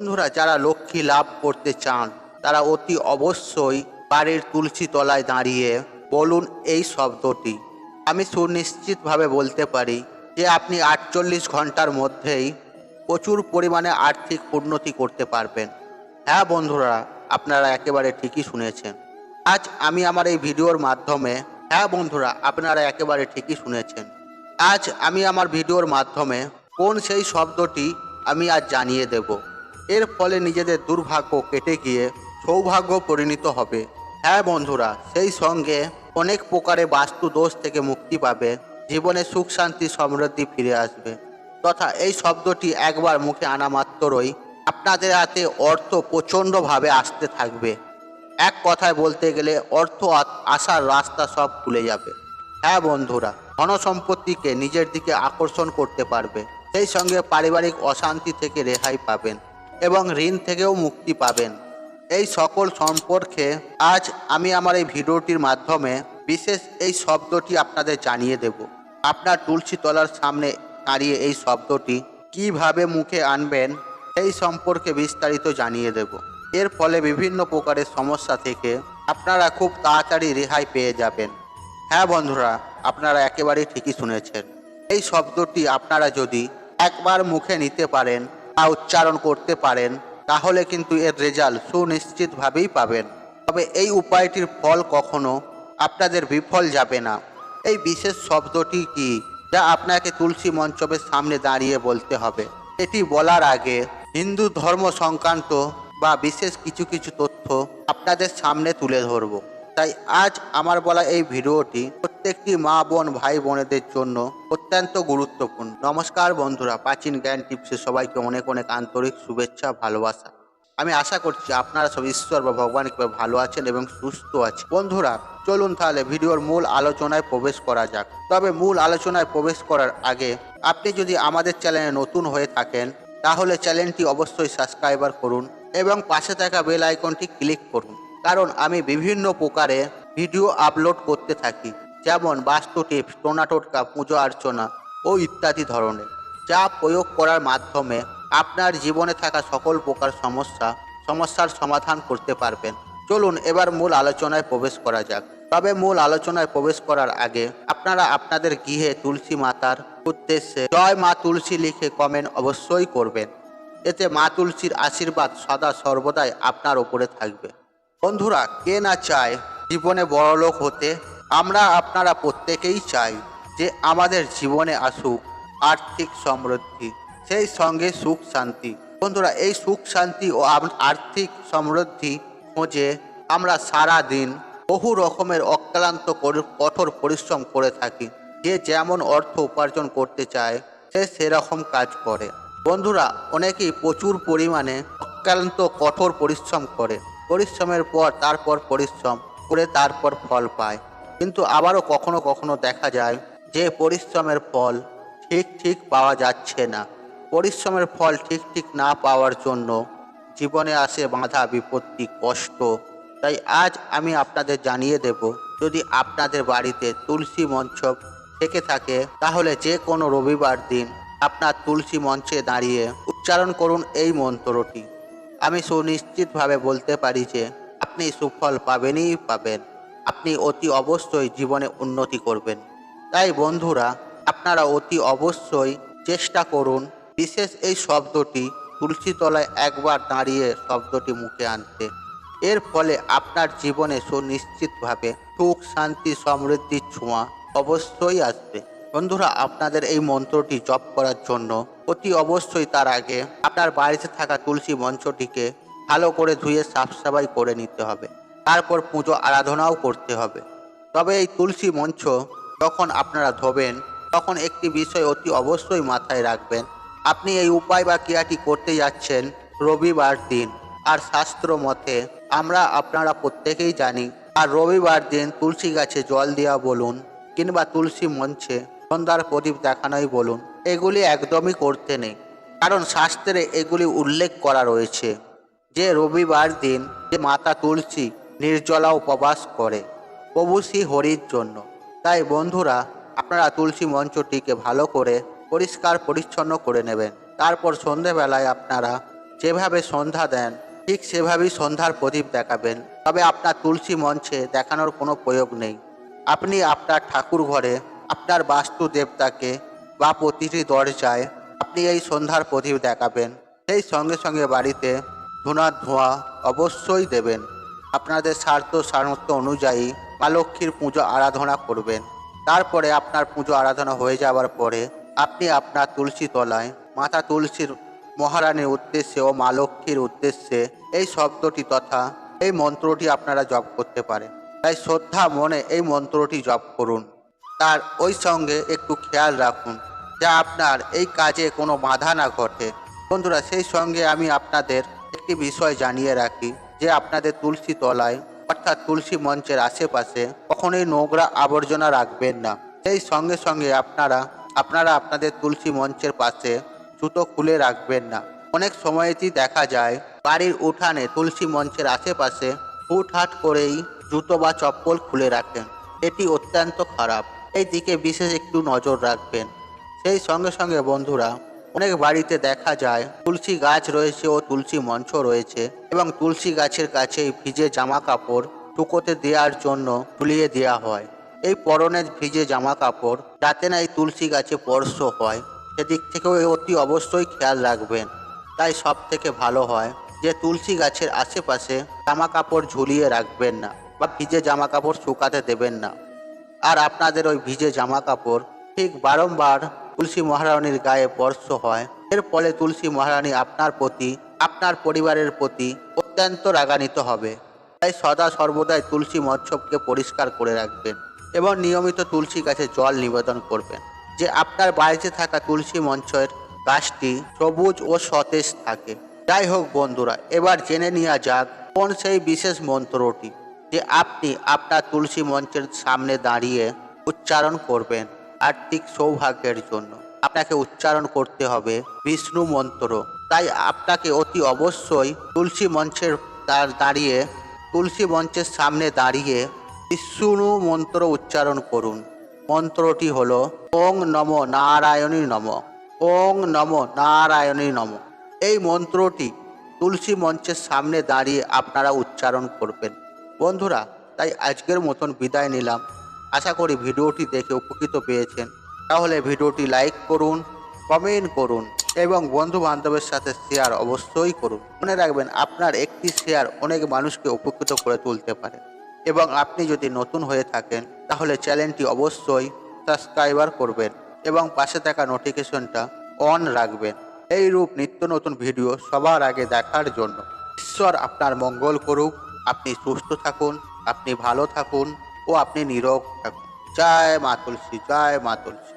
বন্ধুরা, যারা লক্ষ্মী লাভ করতে চান, তারা অতি অবশ্যই বাড়ির তুলসী তলায় দাঁড়িয়ে বলুন এই শব্দটি। আমি সুনিশ্চিতভাবে বলতে পারি যে আপনি আটচল্লিশ ঘণ্টার মধ্যেই প্রচুর পরিমাণে আর্থিক উন্নতি করতে পারবেন। হ্যাঁ বন্ধুরা, আপনারা একেবারে ঠিকই শুনেছেন। আজ আমি আমার এই ভিডিওর মাধ্যমে হ্যাঁ বন্ধুরা, আপনারা একেবারে ঠিকই শুনেছেন। আজ আমি আমার ভিডিওর মাধ্যমে কোন সেই শব্দটি আমি আজ জানিয়ে দেব। এর ফলে নিজেদের দুর্ভাগ্য কেটে গিয়ে সৌভাগ্য পরিণত হবে। হ্যাঁ বন্ধুরা, সেই সঙ্গে অনেক প্রকারে বাস্তু দোষ থেকে মুক্তি পাবে, জীবনে সুখ, শান্তি, সমৃদ্ধি ফিরে আসবে। তথা এই শব্দটি একবার মুখে আনা মাত্রই আপনাদের হাতে অর্থ প্রচণ্ডভাবে আসতে থাকবে। এক কথায় বলতে গেলে অর্থ আসার রাস্তা সব খুলে যাবে। হ্যাঁ বন্ধুরা ধন সম্পত্তিকে নিজের দিকে আকর্ষণ করতে পারবে। সেই সঙ্গে পারিবারিক অশান্তি থেকে রেহাই পাবেন। এবং ঋণ থেকেও মুক্তি পাবেন। এই সকল সম্পর্কে আজ আমি আমার এই ভিডিওটির মাধ্যমে বিশেষ এই শব্দটি আপনাদের জানিয়ে দেব। আপনার তুলসী তলার সামনে দাঁড়িয়ে এই শব্দটি কীভাবে মুখে আনবেন, সেই সম্পর্কে বিস্তারিত জানিয়ে দেব। এর ফলে বিভিন্ন প্রকারের সমস্যা থেকে আপনারা খুব তাড়াতাড়ি রেহাই পেয়ে যাবেন। হ্যাঁ বন্ধুরা, আপনারা একেবারেই ঠিকই শুনেছেন। এই শব্দটি আপনারা যদি একবার মুখে নিতে পারেন বা উচ্চারণ করতে পারেন, তাহলে কিন্তু এর রেজাল্ট সুনিশ্চিতভাবেই পাবেন। তবে এই উপায়টির ফল কখনো আপনাদের বিফল যাবে না। এই বিশেষ শব্দটি কি, যা আপনাকে তুলসী মঞ্চপের সামনে দাঁড়িয়ে বলতে হবে? এটি বলার আগে হিন্দু ধর্ম সংক্রান্ত বা বিশেষ কিছু কিছু তথ্য আপনাদের সামনে তুলে ধরব। তাই আজ আমার বলা এই ভিডিওটি প্রত্যেকটি মা বোন, ভাই বোনেদের জন্য অত্যন্ত গুরুত্বপূর্ণ। নমস্কার বন্ধুরা, প্রাচীন জ্ঞান টিপসে সবাইকে অনেক অনেক আন্তরিক শুভেচ্ছা, ভালোবাসা। আমি আশা করছি আপনারা সব ঈশ্বর বা ভগবান কীভাবে ভালো আছেন এবং সুস্থ আছেন। বন্ধুরা, চলুন তাহলে ভিডিওর মূল আলোচনায় প্রবেশ করা যাক। তবে মূল আলোচনায় প্রবেশ করার আগে আপনি যদি আমাদের চ্যানেলে নতুন হয়ে থাকেন, তাহলে চ্যানেলটি অবশ্যই সাবস্ক্রাইবার করুন এবং পাশে থাকা বেল আইকনটি ক্লিক করুন। কারণ আমি বিভিন্ন প্রকারে ভিডিও আপলোড করতে থাকি, যেমন বাস্তু টিপস টোনা টোটকা পুজো অর্চনা ও ইত্যাদি ধরনের, যা প্রয়োগ করার মাধ্যমে আপনার জীবনে থাকা সকল প্রকার সমস্যা, সমস্যার সমাধান করতে পারবেন। চলুন এবার মূল আলোচনায় প্রবেশ করা যাক। তবে মূল আলোচনায় প্রবেশ করার আগে আপনারা আপনাদের গৃহে তুলসী মাতার উদ্দেশ্যে জয় মা তুলসী লিখে কমেন্ট অবশ্যই করবেন। এতে মা তুলসীর আশীর্বাদ সদা সর্বদাই আপনার ওপরে থাকবে। বন্ধুরা, কে না চায় জীবনে বড়লোক হতে? আমরা আপনারা প্রত্যেকেই চাই যে আমাদের জীবনে আসুক আর্থিক সমৃদ্ধি, সেই সঙ্গে সুখ শান্তি। বন্ধুরা, এই সুখ শান্তি ও আর্থিক সমৃদ্ধি খোঁজে আমরা সারা দিন বহু রকমের অক্লান্ত কঠোর পরিশ্রম করে থাকি। যে যেমন অর্থ উপার্জন করতে চায়, সে সেরকম কাজ করে। বন্ধুরা, অনেকেই প্রচুর পরিমাণে অক্লান্ত কঠোর পরিশ্রম করে। পরিশ্রমের পর, তারপর পরিশ্রম করে তারপর ফল পায়। কিন্তু আবারও কখনো কখনো দেখা যায় যে পরিশ্রমের ফল ঠিক ঠিক পাওয়া যাচ্ছে না। পরিশ্রমের ফল ঠিক ঠিক না পাওয়ার জন্য জীবনে আসে বাধা বিপত্তি, কষ্ট। তাই আজ আমি আপনাদের জানিয়ে দেব, যদি আপনাদের বাড়িতে তুলসী মঞ্চ থেকে থাকে, তাহলে যে কোনো রবিবার দিন আপনার তুলসী মঞ্চে দাঁড়িয়ে উচ্চারণ করুন এই মন্ত্রটি। আমি সুনিশ্চিতভাবে বলতে পারি যে, আপনি সুফল পাবেনই পাবেন। আপনি অতি অবশ্যই জীবনে উন্নতি করবেন। তাই বন্ধুরা, আপনারা অতি অবশ্যই চেষ্টা করুন বিশেষ এই শব্দটি তুলসী তলায় একবার দাঁড়িয়ে শব্দটি মুখে আনতে। এর ফলে আপনার জীবনে সুনিশ্চিতভাবে সুখ, শান্তি, সমৃদ্ধির ছোঁয়া অবশ্যই আসবে। বন্ধুরা, আপনাদের এই মন্ত্রটি জপ করার জন্য অতি অবশ্যই তার আগে আপনার বাড়িতে থাকা তুলসী মঞ্চটিকে ভালো করে ধুয়ে সাফ সাফাই করে নিতে হবে। তারপর পুজো আরাধনাও করতে হবে। তবে এই তুলসী মঞ্চ যখন আপনারা ধোবেন, তখন একটি বিষয় অতি অবশ্যই মাথায় রাখবেন। আপনি এই উপায় বা ক্রিয়াটি করতে যাচ্ছেন রবিবার দিন। আর শাস্ত্র মতে, আমরা আপনারা প্রত্যেকেই জানি, আর রবিবার দিন তুলসী গাছে জল দেওয়া বলুন কিংবা তুলসী মঞ্চে সন্ধ্যার প্রদীপ দেখানোই বলুন, এগুলি একদমই করতে নেই, কারণ শাস্ত্রে এগুলি উল্লেখ করা রয়েছে। যে রবিবার দিন যে মাতা তুলসী নির্জলা উপবাস করে, প্রভু শ্রী হরির জন্য। তাই বন্ধুরা, আপনারা তুলসী মঞ্চটিকে ভালো করে পরিষ্কার পরিচ্ছন্ন করে নেবেন। তারপর সন্ধেবেলায় আপনারা যেভাবে সন্ধ্যা দেন, ঠিক সেভাবেই সন্ধ্যার প্রদীপ দেখাবেন। তবে আপনার তুলসী মঞ্চে দেখানোর কোনো প্রয়োগ নেই। আপনি আপনার ঠাকুর ঘরে আপনার বাস্তু দেবতাকে বা প্রতিটি দরজায় আপনি এই সন্ধ্যার প্রদীপ দেখাবেন। সেই সঙ্গে সঙ্গে বাড়িতে ধুনার ধোঁয়া অবশ্যই দেবেন। আপনাদের স্বার্থ সামর্থ্য অনুযায়ী মা লক্ষ্মীর পুজো আরাধনা করবেন। তারপরে আপনার পুজো আরাধনা হয়ে যাওয়ার পরে আপনি আপনার তুলসী তলায়, মাতা তুলসীর মহারানীর উদ্দেশ্যে ও মা লক্ষ্মীর উদ্দেশ্যে এই শব্দটি তথা এই মন্ত্রটি আপনারা জপ করতে পারেন। তাই শ্রদ্ধা মনে এই মন্ত্রটি জপ করুন। তার ওই সঙ্গে একটু খেয়াল রাখুন যা আপনার এই কাজে কোনো বাধা না ঘটে। বন্ধুরা, সেই সঙ্গে আমি আপনাদের একটি বিষয় জানিয়ে রাখি, যে আপনাদের তুলসী তলায়, অর্থাৎ তুলসী মঞ্চের আশেপাশে কখনোই নোংরা আবর্জনা রাখবেন না। সেই সঙ্গে সঙ্গে আপনারা আপনারা আপনাদের তুলসী মঞ্চের পাশে জুতো খুলে রাখবেন না। অনেক সময়তেই দেখা যায়, বাড়ির উঠানে তুলসী মঞ্চের আশেপাশে হুটহাট করেই জুতো বা চপ্পল খুলে রাখেন। এটি অত্যন্ত খারাপ। এই দিকে বিশেষ একটু নজর রাখবেন। সেই সঙ্গে সঙ্গে বন্ধুরা, অনেক বাড়িতে দেখা যায়, তুলসী গাছ রয়েছে ও তুলসী মঞ্চ রয়েছে এবং তুলসী গাছের কাছেই ভিজে জামা কাপড় টুকোতে দেওয়ার জন্য ঝুলিয়ে দেওয়া হয়। এই পরনের ভিজে জামা কাপড় যাতে না এই তুলসী গাছে স্পর্শ হয়, সেদিক থেকেও অতি অবশ্যই খেয়াল রাখবেন। তাই সব থেকে ভালো হয় যে তুলসী গাছের আশেপাশে জামা কাপড় ঝুলিয়ে রাখবেন না বা ভিজে জামা কাপড় শুকাতে দেবেন না। আর আপনাদের ওই ভিজে জামা কাপড় ঠিক বারংবার তুলসী মহারানীর গায়ে স্পর্শ হয়। এর ফলে তুলসী মহারানী আপনার প্রতি, আপনার পরিবারের প্রতি অত্যন্ত রাগান্বিত হবে। তাই সদা সর্বদাই তুলসী মৎসবকে পরিষ্কার করে রাখবেন এবং নিয়মিত তুলসী গাছে জল নিবেদন করবেন। যে আপনার বাড়িতে থাকা তুলসী মঞ্চের গাছটি সবুজ ও সতেজ থাকে। যাই হোক বন্ধুরা, এবার জেনে নেওয়া যাক কোন সেই বিশেষ মন্ত্রটি। যে আপনি আপনার তুলসী মঞ্চের সামনে দাঁড়িয়ে উচ্চারণ করবেন আর্থিক সৌভাগ্যের জন্য। আপনাকে উচ্চারণ করতে হবে বিষ্ণু মন্ত্র। তাই আপনাকে অতি অবশ্যই তুলসী মঞ্চের তার দাঁড়িয়ে, তুলসী মঞ্চের সামনে দাঁড়িয়ে বিষ্ণু মন্ত্র উচ্চারণ করুন। মন্ত্রটি হল, ওং নম নারায়ণী নম। ওং নম নারায়ণী নম। এই মন্ত্রটি তুলসী মঞ্চের সামনে দাঁড়িয়ে আপনারা উচ্চারণ করবেন। বন্ধুরা, তাই আজকের মতন বিদায় নিলাম। আশা করি ভিডিওটি দেখে উপকৃত পেয়েছেন। তাহলে ভিডিওটি লাইক করুন, কমেন্ট করুন এবং বন্ধু বান্ধবের সাথে শেয়ার অবশ্যই করুন। মনে রাখবেন, আপনার একটি শেয়ার অনেক মানুষকে উপকৃত করে তুলতে পারে। এবং আপনি যদি নতুন হয়ে থাকেন, তাহলে চ্যানেলটি অবশ্যই সাবস্ক্রাইবার করবেন এবং পাশে থাকা নোটিফিকেশনটা অন রাখবেন। এই রূপ নিত্য নতুন ভিডিও সবার আগে দেখার জন্য ঈশ্বর আপনার মঙ্গল করুক। আপনি সুস্থ থাকুন, আপনি ভালো থাকুন ও আপনি নিরোগ থাকুন। জয় মা তুলসী, জয় মা তুলসী।